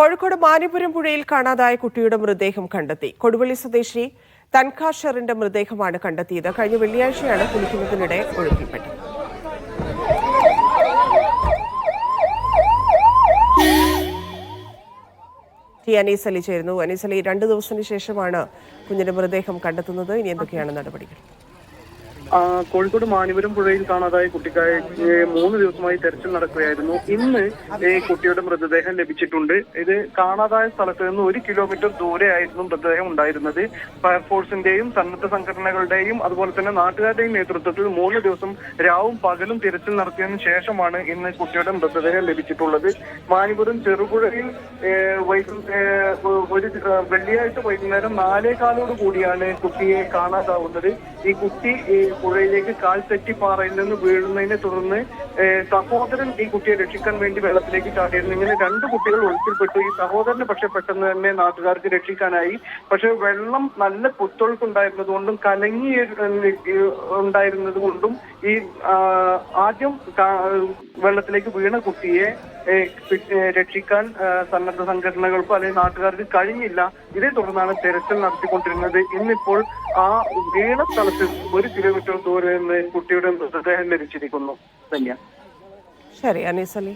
കോഴിക്കോട് മാനിപുരം പുഴയിൽ കാണാതായ കുട്ടിയുടെ മൃതദേഹം കണ്ടെത്തി. കൊടുവള്ളി സ്വദേശി തൻഖാഷറിന്റെ മൃതദേഹമാണ് കണ്ടെത്തിയത്. കഴിഞ്ഞ വെള്ളിയാഴ്ചയാണ് കുളിക്കുന്നതിനിടെ ഒഴുക്കിപ്പെട്ടത് ടി ചേരുന്നു. അനീസ് അലി രണ്ട് ദിവസത്തിന് ശേഷമാണ് കുഞ്ഞിന്റെ മൃതദേഹം കണ്ടെത്തുന്നത്. ഇനി എന്തൊക്കെയാണ് നടപടികൾ? കോഴിക്കോട് മാനിപുരം പുഴയിൽ കാണാതായ കുട്ടിക്കായി മൂന്ന് ദിവസമായി തെരച്ചിൽ നടക്കുകയായിരുന്നു. ഇന്ന് ഈ കുട്ടിയുടെ മൃതദേഹം ലഭിച്ചിട്ടുണ്ട്. ഇത് കാണാതായ സ്ഥലത്ത് നിന്ന് ഒരു കിലോമീറ്റർ ദൂരെയായിരുന്നു മൃതദേഹം ഉണ്ടായിരുന്നത്. ഫയർഫോഴ്സിന്റെയും സന്നദ്ധ സംഘടനകളുടെയും അതുപോലെ തന്നെ നാട്ടുകാരുടെയും നേതൃത്വത്തിൽ മൂന്ന് ദിവസം രാവും പകലും തിരച്ചിൽ നടത്തിയതിനു ശേഷമാണ് ഇന്ന് കുട്ടിയുടെ മൃതദേഹം ലഭിച്ചിട്ടുള്ളത്. മാനിപുരം ചെറുപുഴയിൽ ഒരു വെള്ളിയാഴ്ച വൈകുന്നേരം നാലേകാലോട് കൂടിയാണ് കുട്ടിയെ കാണാതാവുന്നത്. ഈ കുട്ടി പുഴയിലേക്ക് കാൽ തെറ്റി പാറയിൽ നിന്ന് വീഴുന്നതിനെ തുടർന്ന് സഹോദരൻ ഈ കുട്ടിയെ രക്ഷിക്കാൻ വേണ്ടി വെള്ളത്തിലേക്ക് ചാടിയിരുന്നു. ഇങ്ങനെ രണ്ട് കുട്ടികൾ ഒഴുക്കിൽപ്പെട്ടു ഈ സഹോദരന് പക്ഷെ പെട്ടെന്ന് തന്നെ നാട്ടുകാർക്ക് രക്ഷിക്കാനായി. പക്ഷെ വെള്ളം നല്ല കുത്തൊഴുക്കുണ്ടായിരുന്നത് കൊണ്ടും കലങ്ങി ഉണ്ടായിരുന്നത് കൊണ്ടും ഈ ആദ്യം വെള്ളത്തിലേക്ക് വീണ കുട്ടിയെ രക്ഷിക്കാൻ സന്നദ്ധ സംഘടനകൾക്കോ അല്ലെങ്കിൽ നാട്ടുകാർക്ക് കഴിഞ്ഞില്ല. ഇതേ തുടർന്നാണ് തെരച്ചിൽ നടത്തിക്കൊണ്ടിരുന്നത്. ഇന്നിപ്പോൾ ആ വീണ സ്ഥലത്ത് ഒരു കിലോമീറ്റർ ദൂരെ നിന്ന് കുട്ടിയുടെ മൃതദേഹം ലഭിച്ചിരിക്കുന്നു. ധന്യ ശരി അനീസ് അലി